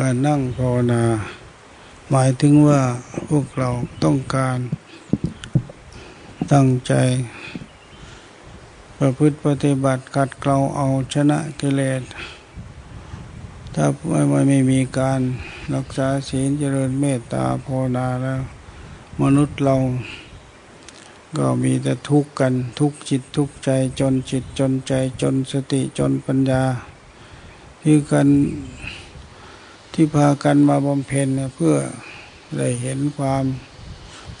การนั่งภาวนา หมายถึงว่าพวกเราต้องการตั้งใจ ประพฤติปฏิบัติกัดเกลาเอาชนะกิเลส ถ้าไม่ไม่มีการรักษาศีลเจริญเมตตาภาวนาแล้ว มนุษย์เราก็มีแต่ทุกข์กันทุกจิตทุกใจจนจิตจนใจจนสติจนปัญญาที่กัน ที่พากันมาบำเพ็ญเพื่อได้เห็นความ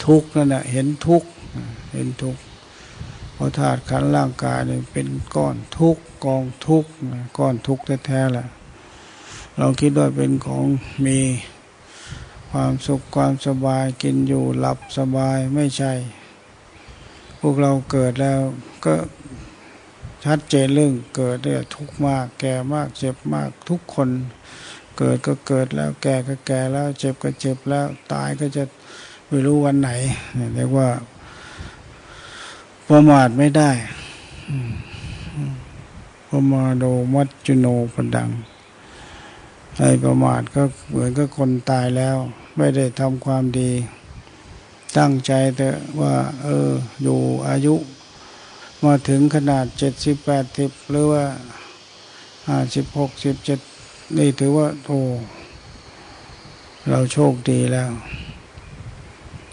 ทุกข์นั่นแหละเห็นทุกข์เห็นทุกข์เพราะธาตุขันร่างกายเนี่ยเป็นก้อนทุกข์กองทุกข์ก้อนทุกข์แท้ๆแหละเราคิดว่าเป็นของมีความสุขความสบายกินอยู่หลับสบายไม่ใช่ พวกเราเกิดแล้วก็ชัดเจนเรื่องเกิดเนี่ยทุกข์มากแก่มากเจ็บมากทุกคน เกิดก็เกิดแล้วแก่ก็แก่แล้วเจ็บก็เจ็บแล้วตายก็จะไม่รู้วันไหนเรียกว่าประมาทไม่ได้ประมาโดมัจจุโนปดังไอ้ประมาทก็เหมือนกับคนตายแล้ว ไม่ได้ทำความดี ตั้งใจแต่ว่า เออ อยู่อายุ มาถึงขนาดเจ็ดสิบแปดสิบหรือว่าห้าสิบหกสิบเจ็ด นี่ถือว่าโอ้เราโชคดีแล้ว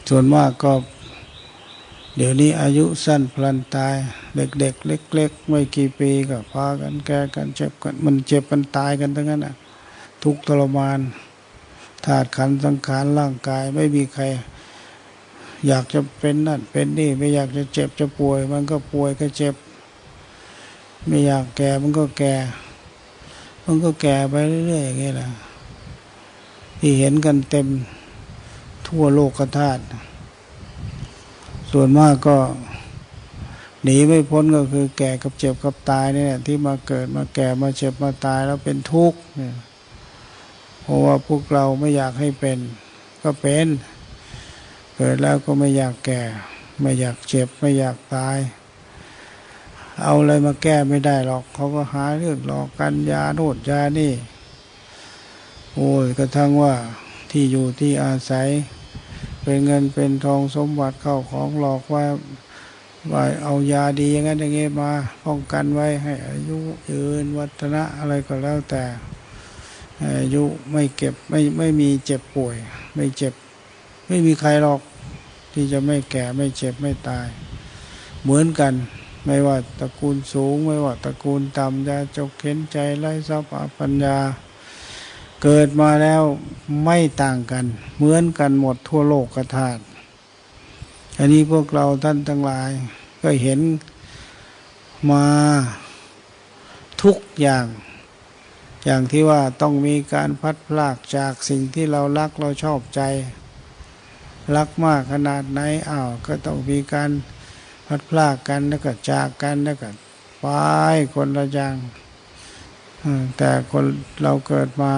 ส่วนมากก็ เดี๋ยวนี้อายุสั้นพลันตาย เด็ก ๆ เล็ก ๆ ไม่กี่ปีก็พากันแก่กันเจ็บกันมันเจ็บมันตายกันทั้งนั้นอะ ทุกทรมานธาตุขันสังขารร่างกาย ไม่มีใคร อยากจะเป็นนั่น เป็นนี่ไม่อยากจะเจ็บจะป่วย มันก็ป่วยก็เจ็บ ไม่อยากแก่มันก็แก่ มันก็แก่ไปเรื่อยๆอย่างนี้แหละที่เห็นกันเต็มทั่วโลกธาตุส่วนมากก็ หนีไม่พ้นก็คือ แก่กับเจ็บกับตายนี่แหละที่มาเกิดมาแก่มาเจ็บมาตายแล้วเป็นทุกข์เพราะว่าพวกเราไม่อยากให้เป็น ก็เป็น เกิดแล้วก็ไม่อยากแก่ ไม่อยากเจ็บไม่อยากตาย เอาอะไรมาแก้ไม่ได้หรอกเขาก็หาเรื่องหลอกกันยาโนดยานี่ โอ้ยกระทั่งว่าที่อยู่ที่อาศัย เป็นเงินเป็นทองสมบัติเข้าของหลอกว่าว่าเอายาดีอย่างนั้นอย่างนี้มาป้องกันไว้ให้อายุยืนวัฒนะอะไรก็แล้วแต่อายุไม่เก็บไม่ไม่มีเจ็บป่วย ไม่เจ็บ ไม่มีใครหรอกที่จะไม่แก่ไม่เจ็บไม่ตาย เหมือนกัน ไม่ว่าตระกูลสูง ไม่ว่าตระกูลต่ำจะจกเข็นใจไร้ทรัพย์ปัญญา เกิดมาแล้วไม่ต่างกัน เหมือนกันหมดทั่วโลกกระทาดอันนี้พวกเราท่านทั้งหลาย ก็เห็นมาทุกอย่าง อย่างที่ว่าต้องมีการพัดพลากจากสิ่งที่เรารักเราชอบใจ รักมากขนาดไหนอ้าวก็ต้องมีการ พัดพลากกันแล้วก็จากกันแล้วก็ไปคนละอย่างแต่คนเราเกิดมา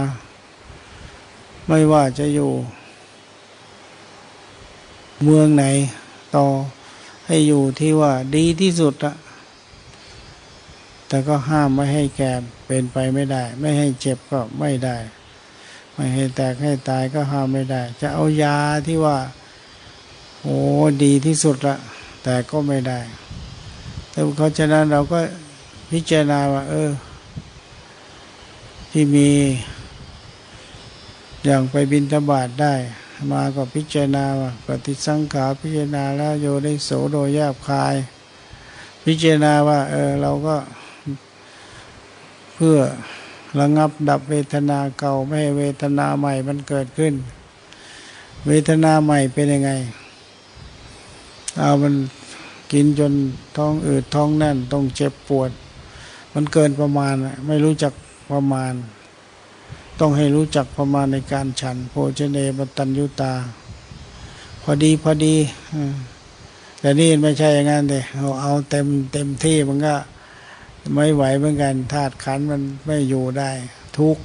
ไม่ว่าจะอยู่ เมืองไหน ต่อให้อยู่ที่ว่าดีที่สุดอะแต่ก็ห้ามไม่ให้แก่เป็นไปไม่ได้ ไม่ให้เจ็บก็ไม่ได้ ไม่ให้แตกให้ตายก็ห้ามไม่ได้ จะเอายาที่ว่า โอ้ดีที่สุดละ แต่ก็ไม่ได้แต่เพราะฉะนั้นเราก็พิจารณาว่า เออ ที่มีอย่างไปบินทบาทได้ มาก็พิจารณาว่าปฏิสังขารพิจารณาแล้วโยได้โสโดยแยบคาย พิจารณาว่า เออ เราก็เพื่อระงับดับเวทนาเก่าไม่ให้เวทนาใหม่มันเกิดขึ้น เวทนาใหม่เป็นยังไง เอามันกินจนท้องอืดท้องแน่นต้องเจ็บปวด มันเกินประมาณไม่รู้จักประมาณ ต้องให้รู้จักประมาณในการฉัน โภชเนบตัญยุตา พอดีพอดีแต่นี่ไม่ใช่อย่างนั้นเลยเอาเอาเต็มเต็มที่มันก็ไม่ไหวเหมือนกันธาตุขันมันไม่อยู่ได้ ทุก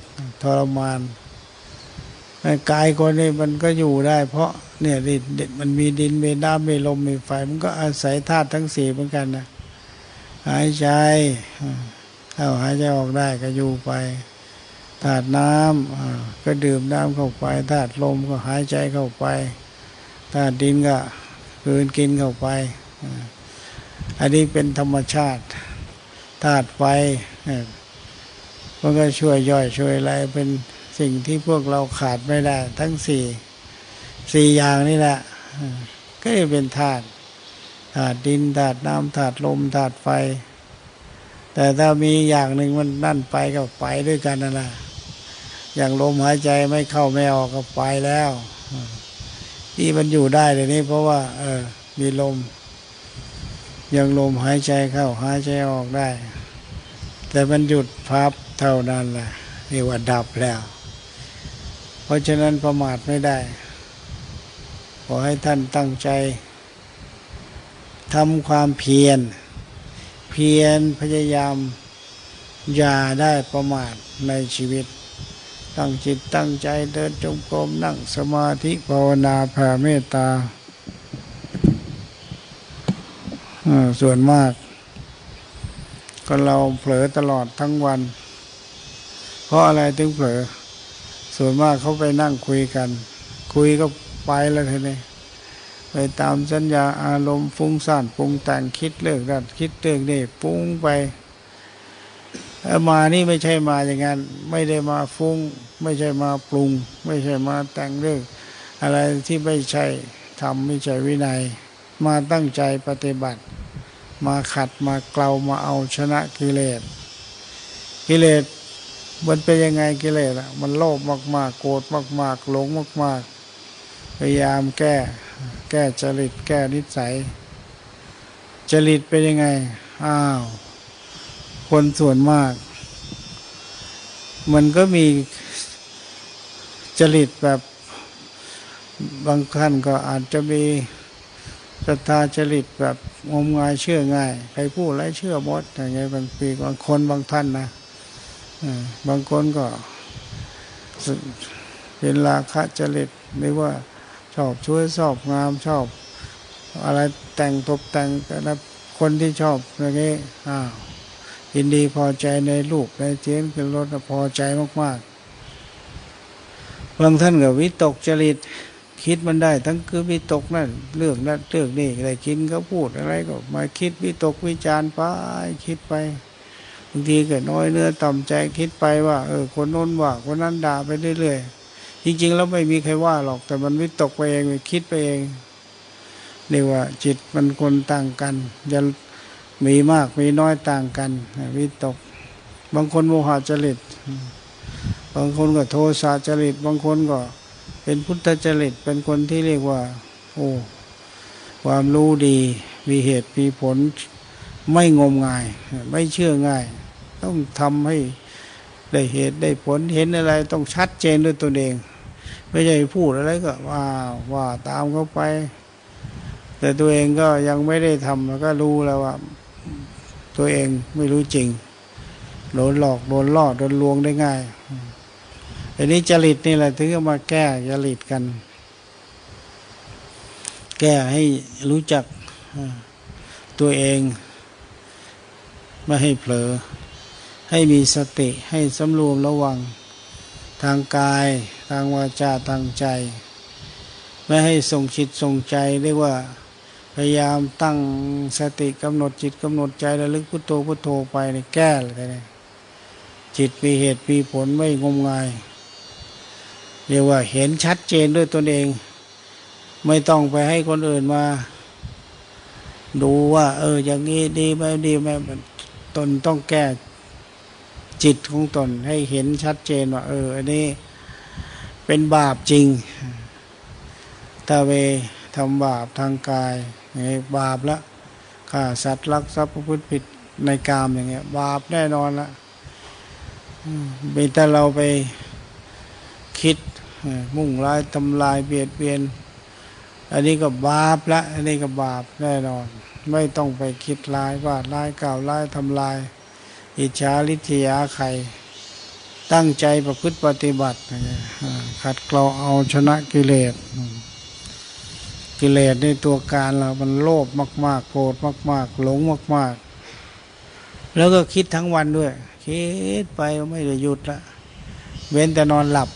ทรมาน กายคนนี้มันก็อยู่ได้ เพราะเนี่ยดินมันมีดินมีน้ำมีลมมีไฟ มันก็อาศัยธาตุทั้งสี่เหมือนกันนะหายใจเข้าหายใจออกได้ก็อยู่ไปธาตุน้ำก็ดื่มน้ำเข้าไปธาตุลมก็หายใจเข้าไปธาตุดินก็คืนกินเข้าไป อันนี้เป็นธรรมชาติธาตุไฟมันก็ช่วยย่อยช่วยอะไรเป็น สิ่งที่พวกเราขาดไม่ได้ ทั้งสี่สี่อย่างนี่แหละ ก็จะเป็นธาตุธาตุดินธาตุน้ำธาตุลมธาตุไฟ แต่ถ้ามีอย่างหนึ่งมันนั่นไปก็ไปด้วยกันนั่นแหละอย่างลมหายใจไม่เข้าไม่ออกก็ไปแล้วที่มันอยู่ได้เลยนี่เพราะว่า เออ มีลม ยังลมหายใจเข้าหายใจออกได้ แต่มันหยุดพับเท่านั้นแหละนี่ว่าดับแล้ว เพราะฉะนั้นประมาทไม่ได้ ขอให้ท่านตั้งใจทำความเพียร เพียรพยายาม อย่าได้ประมาทในชีวิต ตั้งจิตตั้งใจเดินจงกรมนั่งสมาธิภาวนาแผ่เมตตาส่วนมาก ก็เราเผลอตลอดทั้งวัน เพราะอะไรถึงเผลอ ส่วนมากเขาไปนั่งคุยกัน คุยก็ไปแล้วทีนี้ไปตามสัญญาอารมณ์ฟุ้งซ่านปรุงแต่งคิดเรื่องนั้นคิดเรื่องนี้ปุ้งไปมานี่ไม่ใช่มาอย่างนั้นไม่ได้มาฟุ้ง ไม่ใช่มาปรุง ไม่ใช่มาแต่งเรื่องอะไรที่ไม่ใช่ทำไม่ใช่วินัย มาตั้งใจปฏิบัติ มาขัดมาเกลามาเอาชนะกิเลสกิเลส มันเป็นยังไงกิเลสอะมันโลภมากๆ โกรธมากๆ หลงมาก ๆ พยายามแก้ แก้จริต แก้นิสัย จริตเป็นยังไง อ้าว คนส่วนมาก มันก็มีจริตแบบบางท่านก็อาจจะมีศรัทธาจริตแบบงมงายเชื่อง่าย ใครพูดอะไรเชื่อหมดอย่างเงี้ยบางปีบางคนบางท่านนะ บางคนก็เป็นราคะจริตหรือว่าชอบช่วยชอบงามชอบ อะไรแต่งตกแต่งแต่คนที่ชอบอย่างนี้อ้าวยินดีพอใจในลูกในเจียนเป็นรถพอใจมากๆบางท่านกับวิตกจริตคิดมันได้ ทั้งคือวิตกนั่นเรื่องนั้นเรื่องนี้อะไรกินก็พูดอะไรก็มาคิดวิตกวิจารไปคิดไป บางทีเก็น้อยเนื้อต่ำใจคิดไปว่าเออคนโน้นว่าคนนั้นด่าไปเรื่อยๆจริงๆแล้วไม่มีใครว่าหรอกแต่มันวิตกไปเองคิดไปเองเรียกว่าจิตมันคนต่างกันจะมีมากมีน้อยต่างกันวิตก บางคนโมหะจริต บางคนก็โทสะจริต บางคนก็เป็นพุทธจริต เป็นคนที่เรียกว่า โอ้ความรู้ดี มีเหตุมีผล ไม่งมงาย ไม่เชื่อง่าย ต้องทำให้ได้เหตุได้ผลเห็นอะไรต้องชัดเจนด้วยตัวเอง ไม่ใช่พูดอะไรก็ว่าว่าตามเขาไป แต่ตัวเองก็ยังไม่ได้ทำแล้วก็รู้แล้วว่า ตัวเองไม่รู้จริงโดนหลอกโดนล่อโดนลวงได้ง่ายอันนี้จริตนี่แหละถึงจะมาแก้จริตกัน แก้ให้รู้จักตัวเอง ไม่ให้เผลอ ให้มีสติให้สำรวมระวัง ทางกาย ทางวาจาทางใจ ไม่ให้ส่งจิตส่งใจเรียกว่าพยายามตั้งสติกำหนดจิตกำหนดใจระลึกพุทโธพุทโธไปในแก้เลยนะจิตมีเหตุมีผลไม่งมงาย เรียกว่าเห็นชัดเจนด้วยตนเอง ไม่ต้องไปให้คนอื่นมา ดูว่า เออ อย่างนี้ดีไหมดีไหม ตนต้องแก้จิตของตนให้เห็นชัดเจนว่า เอออันนี้เป็นบาปจริงถ้าเวทำบาปทางกายบาปละฆ่าสัตว์ลักทรัพย์ประพฤติผิดในกามอย่างเงี้ย บาปแน่นอนละเป็นแต่เราไปคิดมุ่งร้ายทำลายเบียดเบียน อันนี้ก็บาปละ อันนี้ก็บาปแน่นอน ไม่ต้องไปคิดร้ายว่าร้ายกล่าวร้ายทำลาย อิจฉาลิษยาใคร ตั้งใจประพฤติปฏิบัติขัดเกลาเอาชนะกิเลส กิเลสในตัวการเรามันโลภมาก ๆโกรธมาก ๆ หลงมาก ๆ แล้วก็คิดทั้งวันด้วย คิดไปไม่ได้หยุดละเว้นแต่นอนหลับ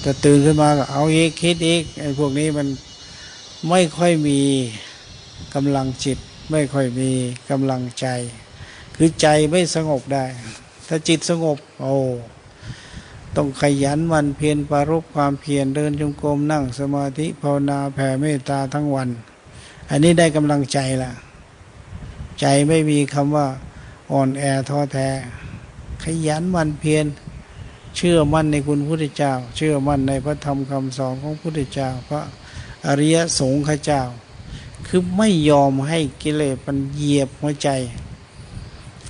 แต่ตื่นขึ้นมาก็เอาอีกคิดอีกไอ้พวกนี้มันไม่ค่อยมี กำลังจิตไม่ค่อยมีกำลังใจ คือใจไม่สงบได้ ถ้าจิตสงบ โอ้ต้องขยันหมันเพียรปรารบความเพียรเดินจงกรมนั่งสมาธิภาวนาแผ่เมตตาทั้งวัน อันนี้ได้กำลังใจละใจไม่มีคำว่าอ่อนแอท้อแท้ ขยันหมันเพียรเชื่อมั่นในคุณพุทธเจ้า เชื่อมั่นในพระธรรมคำสอนของพุทธเจ้า พระอริยสงฆ์ข้าเจ้า คือไม่ยอมให้กิเลสมันเหยียบหัวใจ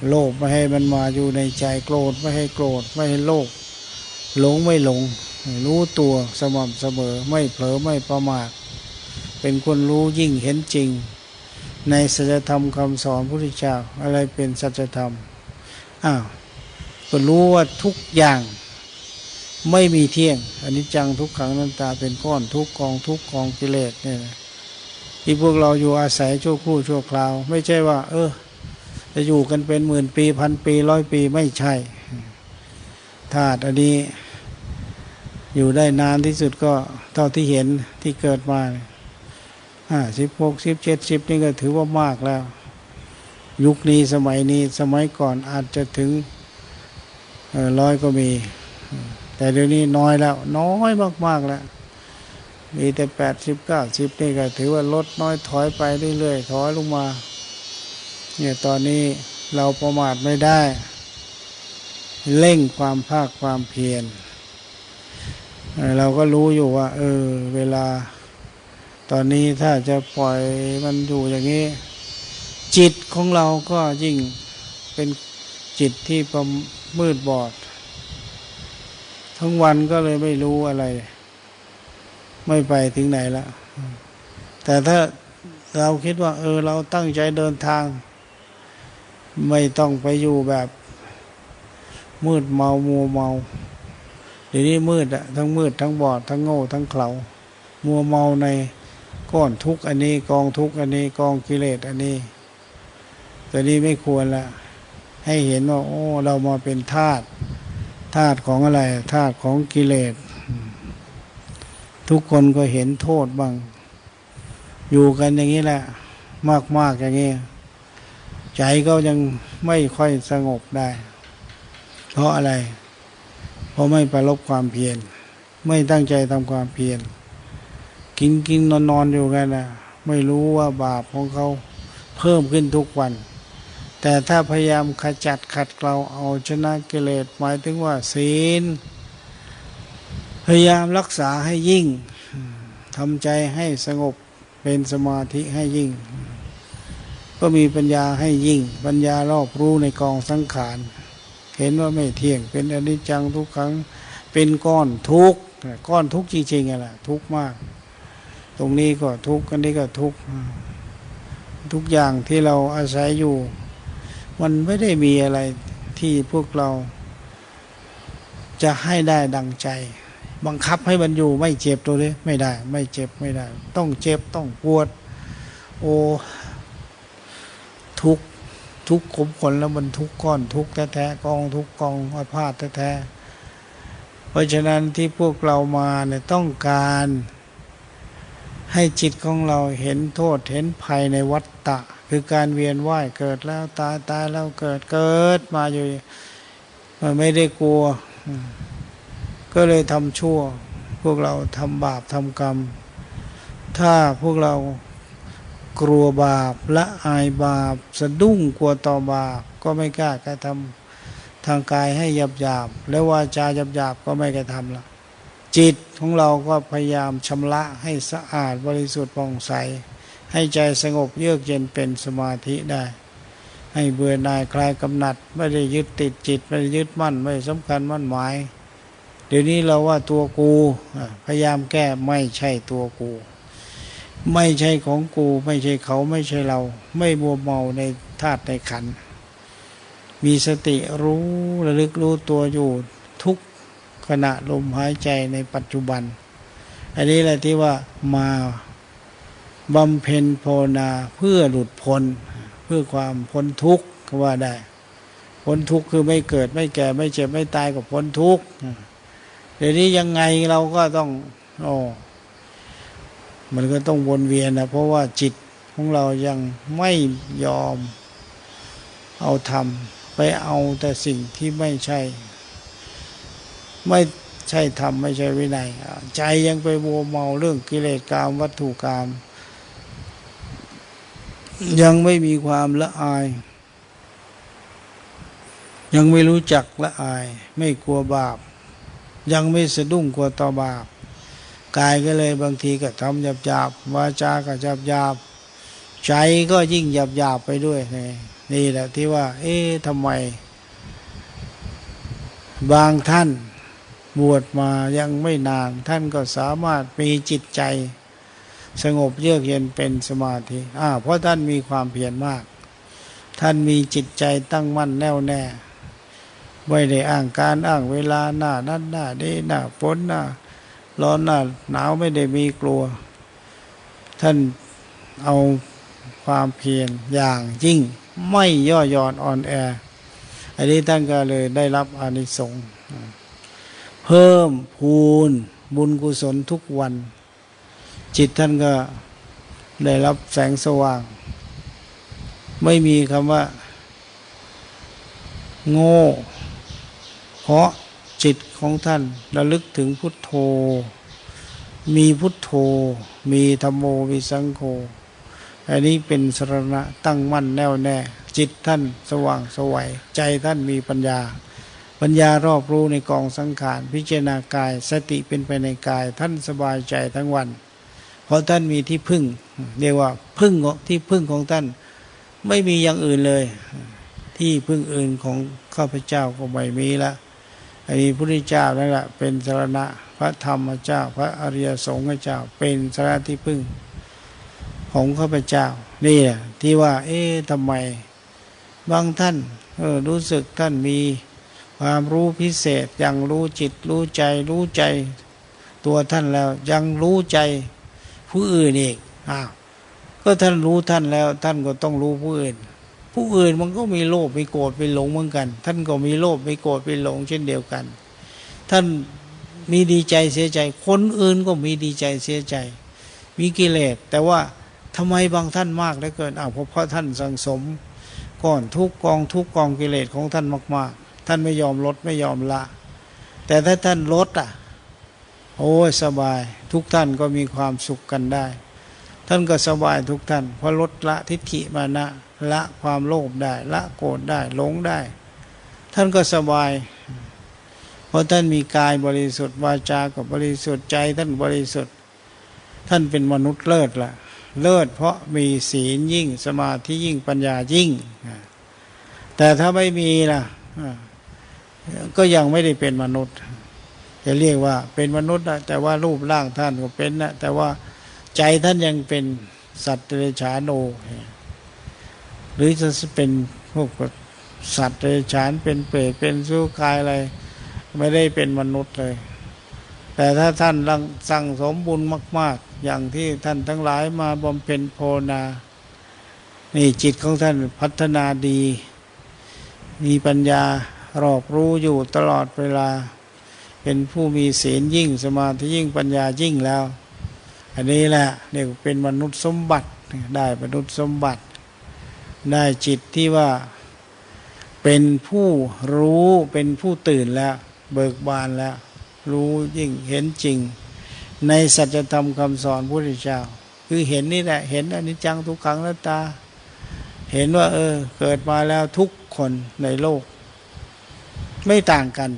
โลภไม่ให้มันมาอยู่ในใจโกรธไม่ให้โกรธไม่ให้โลภหลงไม่หลง รู้ตัวสม่ำเสมอไม่เผลอไม่ประมาทเป็นคนรู้ยิ่งเห็นจริง ในสัจธรรมคำสอนพระพุทธเจ้าอะไรเป็นสัจธรรมอ้าวก็รู้ว่าทุกอย่างไม่มีเที่ยงอันนี้จังทุกขังน้ำตาเป็นก้อนทุกกองทุกกองกิเลสเนี่ย ที่พวกเราอยู่อาศัยชั่วครู่ชั่วคราว ไม่ใช่ว่า เออ จะอยู่กันเป็นหมื่นปีพันปีร้อยปีไม่ใช่ธาตุอันนี้อยู่ได้นานที่สุดก็เท่าที่เห็นที่เกิดมาห้าสิบหกสิบเจ็ดสิบนี่ก็ถือว่ามากแล้ว ยุคนี้สมัยนี้สมัยก่อนอาจจะถึงร้อยก็มี แต่เดี๋ยวนี้น้อยแล้ว น้อยมากๆแล้ว มีแต่แปดสิบเก้าสิบนี่ก็ถือว่าลดน้อยถอยไปเรื่อยๆถอยลงมา เนี่ยตอนนี้เราประมาทไม่ได้ เร่งความภาคความเพียรเราก็รู้อยู่ว่า เออ เวลา ตอนนี้ถ้าจะปล่อยมันอยู่อย่างนี้ จิตของเราก็ยิ่งเป็นจิตที่ประมืดบอด ทั้งวันก็เลยไม่รู้อะไร ไม่ไปถึงไหนละแต่ถ้าเราคิดว่า เออ เราตั้งใจเดินทาง ไม่ต้องไปอยู่แบบ มืดเมามัวเมาเดี๋ยวนี้มืดอะทั้งมืดทั้งบอดทั้งโง่ทั้งเขลามัวเมาในก้อนทุกอันนี้กองทุกอันนี้กองกิเลสอันนี้ตัวนี้ไม่ควรละให้เห็นว่าโอ้ เรามาเป็นธาตุธาตุของอะไรธาตุของกิเลส ทุกคนก็เห็นโทษบ้าง อยู่กันอย่างนี้แหละ มากๆอย่างนี้ ใจก็ยังไม่ค่อยสงบได้ เพราะอะไร เพราะไม่ประลบความเพียร ไม่ตั้งใจทำความเพียร กินกินนอนนอนอยู่กันนะไม่รู้ว่าบาปของเขาเพิ่มขึ้นทุกวัน แต่ถ้าพยายามขจัดขัดเกลาเอาชนะกิเลสหมายถึงว่าศีล พยายามรักษาให้ยิ่งทำใจให้สงบเป็นสมาธิให้ยิ่ง ก็มีปัญญาให้ยิ่ง ปัญญารอบรู้ในกองสังขาร เห็นว่าไม่เที่ยงเป็นอนิจจังทุกครั้งเป็นก้อนทุกก้อนทุกจริงๆแหละทุกมาก ตรงนี้ก็ทุกอันนี้ก็ทุกทุกอย่างที่เราอาศัยอยู่ มันไม่ได้มีอะไรที่พวกเราจะให้ได้ดังใจ บังคับให้มันอยู่ไม่เจ็บตัวนี้ไม่ได้ ไม่เจ็บไม่ได้ ต้องเจ็บต้องปวด โอ้ทุกทุกขมขนแล้วมันทุกก้อนทุกแท้ๆกองทุกกองอาพาธแท้ๆเพราะฉะนั้นที่พวกเรามาเนี่ยต้องการให้จิตของเราเห็นโทษเห็นภัยในวัฏฏะ คือการเวียนว่ายเกิดแล้วตายตายแล้วเกิดเกิดมาอยู่ไม่ได้กลัว ก็เลยทำชั่ว พวกเราทำบาปทำกรรม ถ้าพวกเรากลัวบาปละอายบาป สะดุ้งกลัวต่อบาป ก็ไม่กล้ากระทำทางกายให้หยาบหยาบแล้ววาจาหยาบหยาบก็ไม่กระทำละจิตของเราก็พยายามชำระให้สะอาดบริสุทธิ์ผ่องใส ให้ใจสงบเยือกเย็นเป็นสมาธิได้ ให้เบื่อหน่ายคลายกำหนัด ไม่ได้ยึดติดจิต ไม่ได้ยึดมั่น ไม่สำคัญมั่นหมาย เดี๋ยวนี้เราว่าตัวกูพยายามแก้ไม่ใช่ตัวกู ไม่ใช่ของกู ไม่ใช่เขาไม่ใช่เรา ไม่มัวเมาในธาตุในขัน มีสติรู้ระลึกรู้ตัวอยู่ทุกขณะลมหายใจในปัจจุบัน อันนี้แหละที่ว่ามาบำเพ็ญภาวนาเพื่อหลุดพ้นเพื่อความพ้นทุกข์ก็ว่าได้ พ้นทุกข์คือไม่เกิดไม่แก่ไม่เจ็บไม่ตายก็พ้นทุกข์ ดี๋ยวนี้ยังไงเราก็ต้องโอ้มันก็ต้องวนเวียนนะเพราะว่าจิตของเรายังไม่ยอมเอาทำไปเอาแต่สิ่งที่ไม่ใช่ ไม่ใช่ธรรมไม่ใช่วินัย ใจยังไปมัวเมาเรื่องกิเลสกามวัตถุกรรมยังไม่มีความละอาย ยังไม่รู้จักละอาย ไม่กลัวบาป ยังไม่สะดุ้งกลัวต่อบาปกายก็เลยบางทีก็ทำหยาบหยาบวาจาก็หยาบหยาบใจก็ยิ่งหยาบหยาบไปด้วยนี่แหละที่ว่า เอ๊ะทำไม บางท่านบวชมายังไม่นาน ท่านก็สามารถมีจิตใจ สงบเยือกเย็นเป็นสมาธิอ่าเพราะท่านมีความเพียรมาก ท่านมีจิตใจตั้งมั่นแน่วแน่ ไม่ได้อ้างการอ้างเวลาหน้านั้นหน้านี้หน้าฝนหน้าร้อนหน้าหนาวไม่ได้มีกลัว ท่านเอาความเพียรอย่างยิ่งไม่ย่อหย่อนอ่อนแอ อันนี้ท่านก็เลยได้รับอานิสงส์เพิ่มพูนบุญกุศลทุกวัน จิตท่านก็ได้รับแสงสว่าง ไม่มีคำว่า โง่ เพราะจิตของท่านระลึกถึงพุทโธ มีพุทโธ มีธรรมโมมีสังโฆอันนี้เป็นสรณะตั้งมั่นแน่วแน่ จิตท่านสว่างสวัยใจท่านมีปัญญา ปัญญารอบรู้ในกองสังขาร พิจารณากายสติเป็นไปในกายท่านสบายใจทั้งวัน เพราะท่านมีที่พึ่ง เรียกว่าพึ่งที่พึ่งของท่านไม่มีอย่างอื่นเลย ที่พึ่งอื่นของข้าพเจ้าก็ไม่มีละ อันนี้พระพุทธเจ้านั่นแหละเป็นสารณะพระธรรมเจ้า พระอริยสงฆ์เจ้า เป็นสารณะที่พึ่ง ของข้าพเจ้า นี่แหละที่ว่า เอ๊ะทำไม บางท่านเออรู้สึกท่านมีความรู้พิเศษยังรู้จิตรู้ใจรู้ใจ ตัวท่านแล้วยังรู้ใจผู้อื่นอีกอ้าวก็ท่านรู้ท่านแล้ว ท่านก็ต้องรู้ผู้อื่น ผู้อื่นมันก็มีโลภมีโกรธมีหลงเหมือนกัน ท่านก็มีโลภมีโกรธมีหลงเช่นเดียวกัน ท่านมีดีใจเสียใจ คนอื่นก็มีดีใจเสียใจ มีกิเลส แต่ว่าทำไมบางท่านมากเหลือเกินอ้าวเพราะท่านสังสมก้อนทุกกองทุกกองกิเลสของท่านมาก ๆ ท่านไม่ยอมลดไม่ยอมละ แต่ถ้าท่านลดอะ โอ้ยสบาย ทุกท่านก็มีความสุขกันได้ ท่านก็สบายทุกท่านเพราะลดละทิฏฐิมานะ ละความโลภได้ ละโกรธได้หลงได้ ท่านก็สบาย เพราะท่านมีกายบริสุทธิ์วาจาก็บริสุทธิ์ใจท่านบริสุทธิ์ ท่านเป็นมนุษย์เลิศละเลิศเพราะมีศีลยิ่งสมาธิยิ่งปัญญายิ่ง แต่ถ้าไม่มีล่ะก็ยังไม่ได้เป็นมนุษย์จะเรียกว่าเป็นมนุษย์นะแต่ว่ารูปร่างท่านก็เป็นนะแต่ว่าใจท่านยังเป็นสัตว์เดรัจฉานโน หรือจะเป็นพวกสัตว์เดรัจฉานเป็นเปรตเป็นสู้กายอะไร ไม่ได้เป็นมนุษย์เลย แต่ถ้าท่านสั่งสมบุญมาก ๆ อย่างที่ท่านทั้งหลายมาบำเพ็ญโพนา นี่จิตของท่านพัฒนาดี มีปัญญารอบรู้อยู่ตลอดเวลา เป็นผู้มีศีลยิ่งสมาธิยิ่งปัญญายิ่งแล้ว อันนี้แหละเรียกเป็นมนุษย์สมบัติได้มนุษย์สมบัติ ได้จิตที่ว่าเป็นผู้รู้เป็นผู้ตื่นแล้ว เบิกบานแล้ว รู้ยิ่งเห็นจริง ในสัจธรรมคำสอนพระพุทธเจ้า คือเห็นนี่แหละ เห็นอนิจจังทุกขังนัตตา เห็นว่า เออ เกิดมาแล้วทุกคนในโลก ไม่ต่างกัน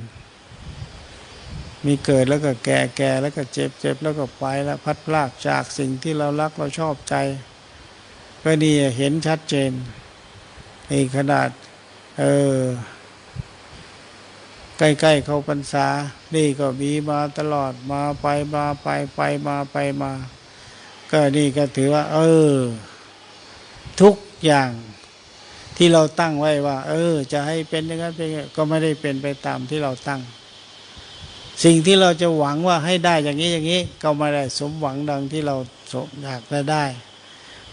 มีเกิดแล้วก็แก่แก่แล้วก็เจ็บเจ็บแล้วก็ไปแล้วพัดพลากจากสิ่งที่เรารักเราชอบใจ ก็นี่เห็นชัดเจนในขนาด เออ ใกล้ๆ เข้าพรรษา นี่ก็มีมาตลอดมาไปมาไปไปมาไปมา ก็นี่ก็ถือว่า เออ ทุกอย่างที่เราตั้งไว้ว่า เออ จะให้เป็นอย่างนั้นเป็นก็ไม่ได้เป็นไปตามที่เราตั้ง สิ่งที่เราจะหวังว่าให้ได้อย่างนี้อย่างนี้ ก็ไม่ได้สมหวังดังที่เราสมอยากจะได้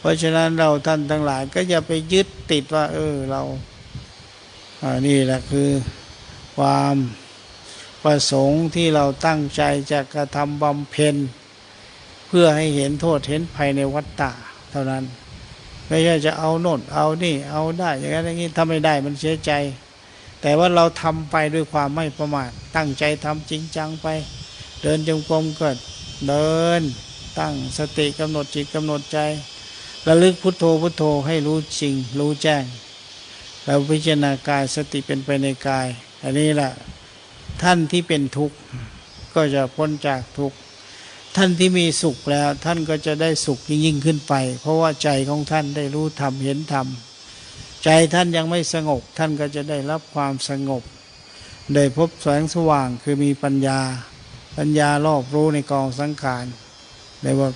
เพราะฉะนั้นเราท่านทั้งหลายก็อย่าไปยึดติดว่า เออเราอ่านี่แหละคือความประสงค์ที่เราตั้งใจจะกระทำบำเพ็ญ เพื่อให้เห็นโทษเห็นภัยในวัฏฏะเท่านั้น ไม่ใช่จะเอาโน่นเอานี่เอาได้อย่างนั้นอย่างนี้ถ้าไม่ได้มันเสียใจ แต่ว่าเราทำไปด้วยความไม่ประมาทตั้งใจทำจริงจังไป เดินจงกรมก็เดิน ตั้งสติกำหนดจิตกำหนดใจ ระลึกพุทโธพุทโธให้รู้จริง รู้แจ้งแล้วพิจารณากายสติเป็นไปในกาย อันนี้แหละท่านที่เป็นทุกข์ก็จะพ้นจากทุกข์ท่านที่มีสุขแล้ว ท่านก็จะได้สุขยิ่งขึ้นไป เพราะว่าใจของท่านได้รู้ธรรมเห็นธรรมใจท่านยังไม่สงบ ท่านก็จะได้รับความสงบ ได้พบแสงสว่างคือมีปัญญา ปัญญารอบรู้ในกองสังขารได้ว่า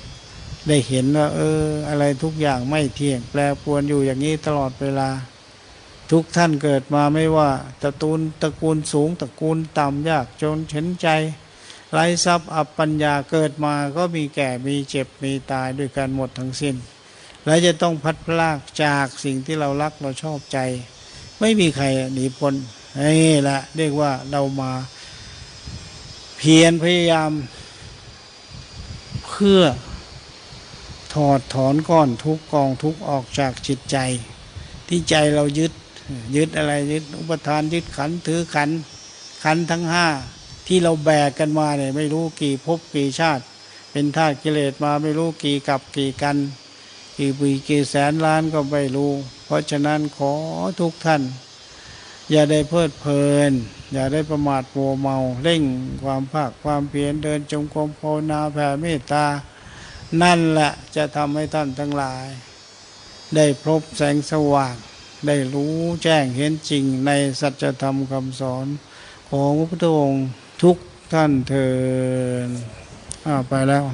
ได้เห็นว่า เออ อะไรทุกอย่างไม่เที่ยง แปรปวนอยู่อย่างนี้ตลอดเวลา ทุกท่านเกิดมาไม่ว่าตระกูลตระกูลสูงตระกูลต่ำยากจนเข็นใจไร้ทรัพย์อับปัญญาเกิดมาก็มีแก่มีเจ็บมีตายด้วยกันหมดทั้งสิ้น และจะต้องพัดพลากจากสิ่งที่เรารักเราชอบใจ ไม่มีใครหนีพ้นนี่แหละเรียกว่าเรามาเพียรพยายาม เพื่อ อดถอนก้อนทุกกองทุกออกจากจิตใจ ที่ใจเรายึดยึดอะไรยึดอุปทานยึดขันถือขันขันทั้งห้าที่เราแบกกันมาเนี่ยไม่รู้กี่ภพกี่ชาติ เป็นธาตุกิเลสมาไม่รู้กี่กับกี่กัน กี่ปีกี่แสนล้านก็ไม่รู้ เพราะฉะนั้นขอทุกท่าน อย่าได้เพลิดเพลิน อย่าได้ประมาทโมวเมาเร่งความภาคความเพียรเดินจงกรมภาวนาแผ่เมตตา นั่นแหละจะทำให้ท่านทั้งหลาย ได้พบแสงสว่าง ได้รู้แจ้งเห็นจริงในสัจธรรมคำสอนของพระพุทธองค์ทุกท่านเถิดอ้าไปแล้ว